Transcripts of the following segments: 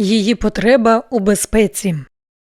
Її потреба у безпеці.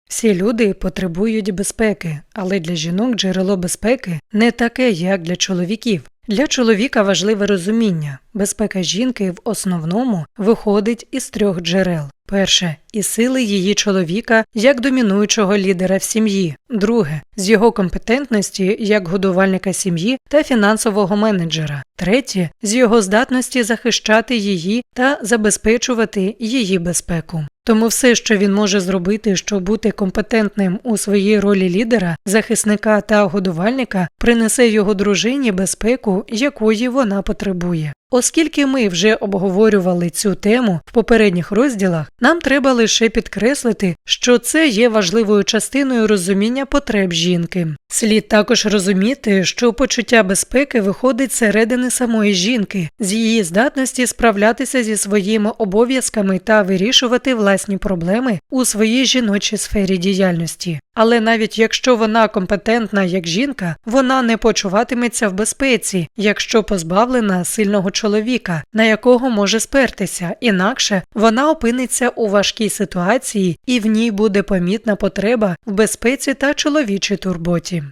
Всі люди потребують безпеки, але для жінок джерело безпеки не таке, як для чоловіків. Для чоловіка важливе розуміння. Безпека жінки в основному виходить із трьох джерел. Перше із сили її чоловіка як домінуючого лідера в сім'ї. Друге з його компетентності як годувальника сім'ї та фінансового менеджера. Третє з його здатності захищати її та забезпечувати її безпеку. Тому все, що він може зробити, щоб бути компетентним у своїй ролі лідера, захисника та годувальника, принесе його дружині безпеку, якої вона потребує. Оскільки ми вже обговорювали цю тему в попередніх розділах, нам треба лише підкреслити, що це є важливою частиною розуміння потреб жінки. Слід також розуміти, що почуття безпеки виходить зсередини самої жінки, з її здатності справлятися зі своїми обов'язками та вирішувати власні проблеми у своїй жіночій сфері діяльності. Але навіть якщо вона компетентна як жінка, вона не почуватиметься в безпеці, якщо позбавлена сильного чоловіка, на якого може спертися, інакше вона опиниться у важкій ситуації і в ній буде помітна потреба в безпеці та чоловічій турботі.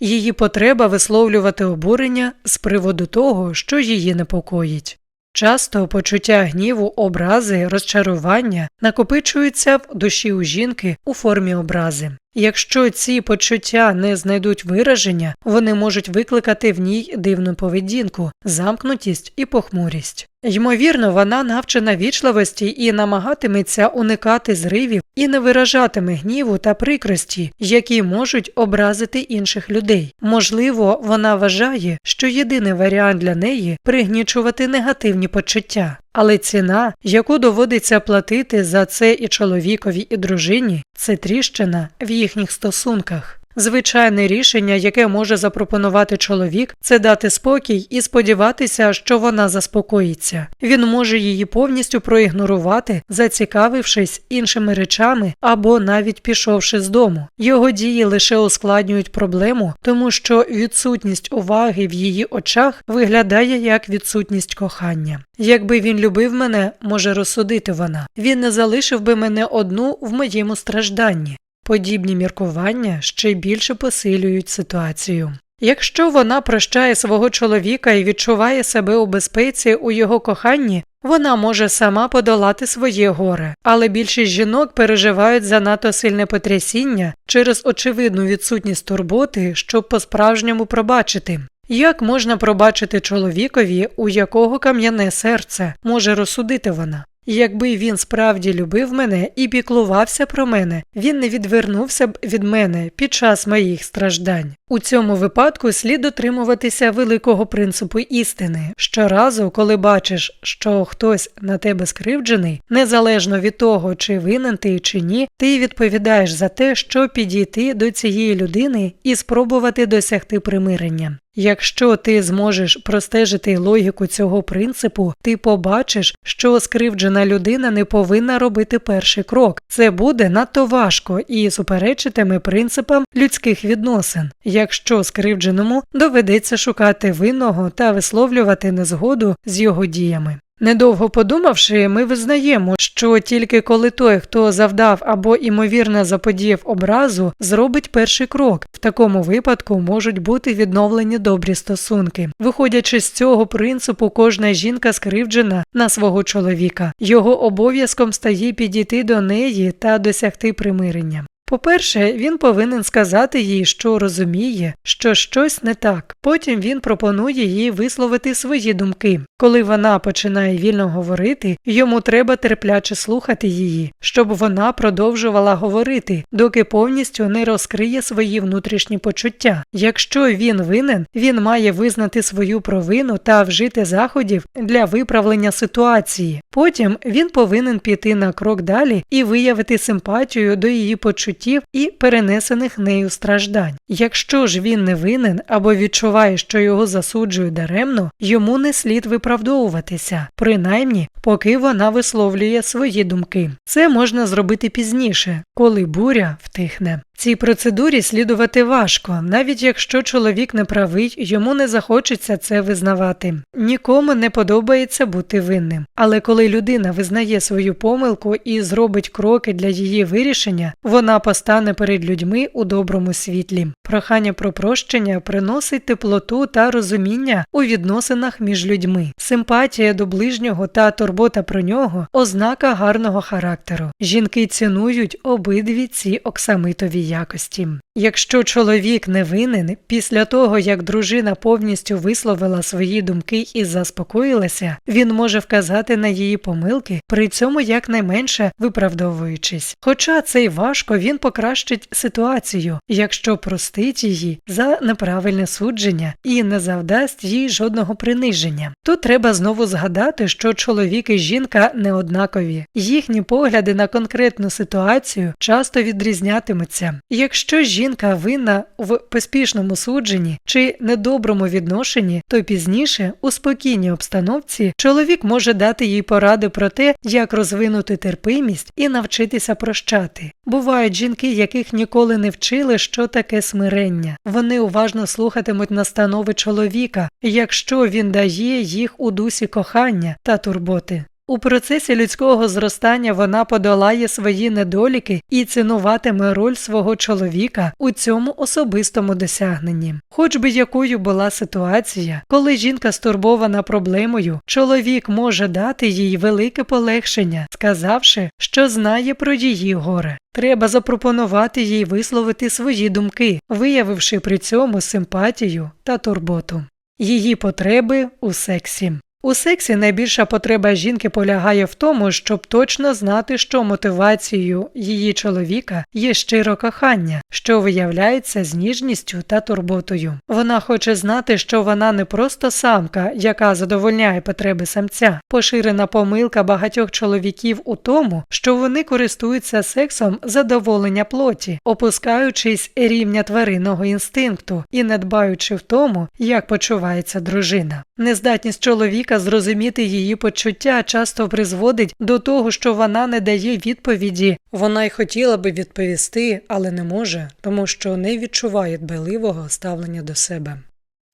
Її потреба висловлювати обурення з приводу того, що її непокоїть. Часто почуття гніву, образи, розчарування накопичуються в душі у жінки у формі образи. Якщо ці почуття не знайдуть вираження, вони можуть викликати в ній дивну поведінку, замкнутість і похмурість. Ймовірно, вона навчена вічливості і намагатиметься уникати зривів і не виражатиме гніву та прикрості, які можуть образити інших людей. Можливо, вона вважає, що єдиний варіант для неї пригнічувати негативні почуття. Але ціна, яку доводиться платити за це і чоловікові, і дружині, це тріщина в їхніх стосунках. Звичайне рішення, яке може запропонувати чоловік, це дати спокій і сподіватися, що вона заспокоїться. Він може її повністю проігнорувати, зацікавившись іншими речами або навіть пішовши з дому. Його дії лише ускладнюють проблему, тому що відсутність уваги в її очах виглядає як відсутність кохання. Якби він любив мене, може розсудити вона. Він не залишив би мене одну в моєму стражданні. Подібні міркування ще більше посилюють ситуацію. Якщо вона прощає свого чоловіка і відчуває себе у безпеці у його коханні, вона може сама подолати своє горе, але більшість жінок переживають занадто сильне потрясіння через очевидну відсутність турботи, щоб по-справжньому пробачити. Як можна пробачити чоловікові, у якого кам'яне серце може розсудити вона? Якби він справді любив мене і піклувався про мене, він не відвернувся б від мене під час моїх страждань. У цьому випадку слід дотримуватися великого принципу істини. Щоразу, коли бачиш, що хтось на тебе скривджений, незалежно від того, чи винен ти чи ні, ти відповідаєш за те, щоб підійти до цієї людини і спробувати досягти примирення. Якщо ти зможеш простежити логіку цього принципу, ти побачиш, що скривджена людина не повинна робити перший крок. Це буде надто важко і суперечитиме принципам людських відносин, якщо скривдженому доведеться шукати винного та висловлювати незгоду з його діями. Недовго подумавши, ми визнаємо, що тільки коли той, хто завдав або імовірно заподіяв образу, зробить перший крок. В такому випадку можуть бути відновлені добрі стосунки. Виходячи з цього принципу, кожна жінка скривджена на свого чоловіка. Його обов'язком стає підійти до неї та досягти примирення. По-перше, він повинен сказати їй, що розуміє, що щось не так. Потім він пропонує їй висловити свої думки. Коли вона починає вільно говорити, йому треба терпляче слухати її, щоб вона продовжувала говорити, доки повністю не розкриє свої внутрішні почуття. Якщо він винен, він має визнати свою провину та вжити заходів для виправлення ситуації. Потім він повинен піти на крок далі і виявити симпатію до її почуттів і перенесених нею страждань. Якщо ж він не винен або відчуває, що його засуджують даремно, йому не слід виправдовуватися, принаймні, поки вона висловлює свої думки. Це можна зробити пізніше, коли буря втихне. Цій процедурі слідувати важко, навіть якщо чоловік не правий, йому не захочеться це визнавати. Нікому не подобається бути винним. Але коли людина визнає свою помилку і зробить кроки для її вирішення, вона постане перед людьми у доброму світлі. Прохання про прощення приносить теплоту та розуміння у відносинах між людьми. Симпатія до ближнього та турбота про нього ознака гарного характеру. Жінки цінують обидві ці оксамитові якості. Якщо чоловік не винен, після того як дружина повністю висловила свої думки і заспокоїлася, він може вказати на її помилки, при цьому якнайменше виправдовуючись. Хоча це й важко, він покращить ситуацію, якщо простить її за неправильне судження і не завдасть їй жодного приниження. Тут треба знову згадати, що чоловік і жінка не однакові, їхні погляди на конкретну ситуацію часто відрізнятимуться. Якщо жінка винна в поспішному судженні чи недоброму відношенні, то пізніше, у спокійній обстановці, чоловік може дати їй поради про те, як розвинути терпимість і навчитися прощати. Бувають жінки, яких ніколи не вчили, що таке смирення. Вони уважно слухатимуть настанови чоловіка, якщо він дає їх у дусі кохання та турботи. У процесі людського зростання вона подолає свої недоліки і цінуватиме роль свого чоловіка у цьому особистому досягненні. Хоч би якою була ситуація, коли жінка стурбована проблемою, чоловік може дати їй велике полегшення, сказавши, що знає про її горе. Треба запропонувати їй висловити свої думки, виявивши при цьому симпатію та турботу. Її потреби у сексі. У сексі найбільша потреба жінки полягає в тому, щоб точно знати, що мотивацією її чоловіка є щиро кохання, що виявляється з ніжністю та турботою. Вона хоче знати, що вона не просто самка, яка задовольняє потреби самця. Поширена помилка багатьох чоловіків у тому, що вони користуються сексом задоволення плоті, опускаючись рівня тваринного інстинкту і не дбаючи в тому, як почувається дружина. Нездатність чоловіка зрозуміти її почуття часто призводить до того, що вона не дає відповіді. Вона й хотіла би відповісти, але не може, тому що не відчуває дбайливого ставлення до себе.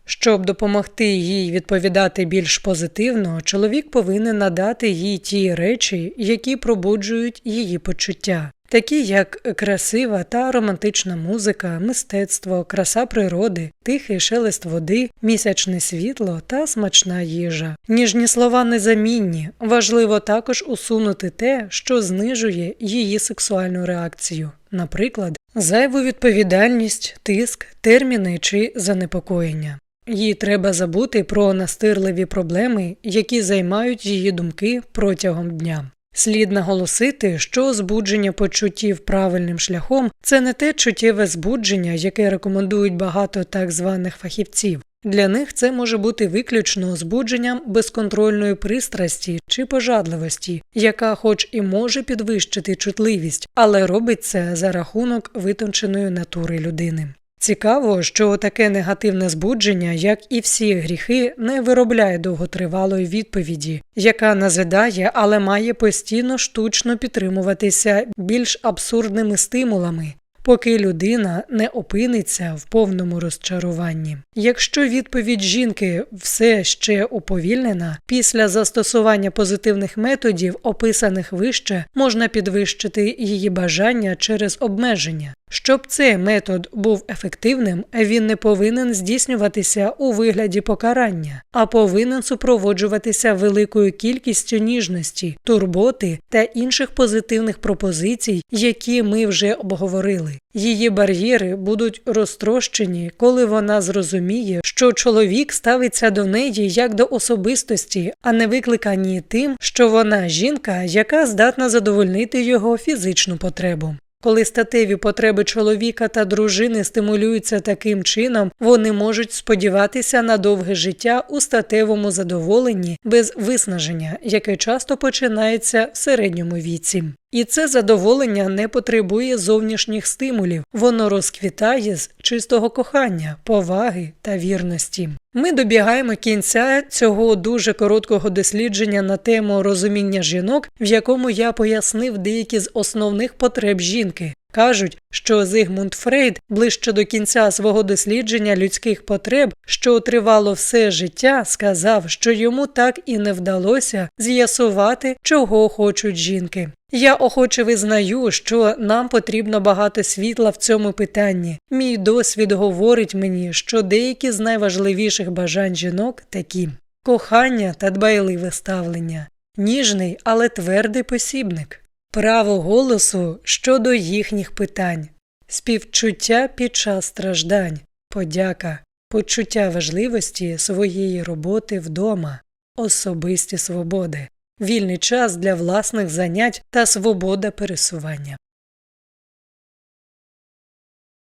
Щоб допомогти їй відповідати більш позитивно, чоловік повинен надати їй ті речі, які пробуджують її почуття, такі як красива та романтична музика, мистецтво, краса природи, тихий шелест води, місячне світло та смачна їжа. Ніжні слова незамінні. Важливо також усунути те, що знижує її сексуальну реакцію, наприклад, зайву відповідальність, тиск, терміни чи занепокоєння. Їй треба забути про настирливі проблеми, які займають її думки протягом дня. Слід наголосити, що збудження почуттів правильним шляхом це не те чуттєве збудження, яке рекомендують багато так званих фахівців. Для них це може бути виключно збудженням безконтрольної пристрасті чи пожадливості, яка, хоч і може підвищити чутливість, але робить це за рахунок витонченої натури людини. Цікаво, що таке негативне збудження, як і всі гріхи, не виробляє довготривалої відповіді, яка назидає, але має постійно штучно підтримуватися більш абсурдними стимулами, поки людина не опиниться в повному розчаруванні. Якщо відповідь жінки все ще уповільнена, після застосування позитивних методів, описаних вище, можна підвищити її бажання через обмеження. Щоб цей метод був ефективним, він не повинен здійснюватися у вигляді покарання, а повинен супроводжуватися великою кількістю ніжності, турботи та інших позитивних пропозицій, які ми вже обговорили. Її бар'єри будуть розтрощені, коли вона зрозуміє, що чоловік ставиться до неї як до особистості, а не викликані тим, що вона жінка, яка здатна задовольнити його фізичну потребу. Коли статеві потреби чоловіка та дружини стимулюються таким чином, вони можуть сподіватися на довге життя у статевому задоволенні без виснаження, яке часто починається в середньому віці. І це задоволення не потребує зовнішніх стимулів, воно розквітає з чистого кохання, поваги та вірності. Ми добігаємо кінця цього дуже короткого дослідження на тему розуміння жінок, в якому я пояснив деякі з основних потреб жінки. Кажуть, що Зигмунд Фрейд ближче до кінця свого дослідження людських потреб, що тривало все життя, сказав, що йому так і не вдалося з'ясувати, чого хочуть жінки. Я охоче визнаю, що нам потрібно багато світла в цьому питанні. Мій досвід говорить мені, що деякі з найважливіших бажань жінок такі кохання та дбайливе ставлення, ніжний, але твердий посібник, право голосу щодо їхніх питань, співчуття під час страждань, подяка, почуття важливості своєї роботи вдома, особисті свободи, вільний час для власних занять та свобода пересування.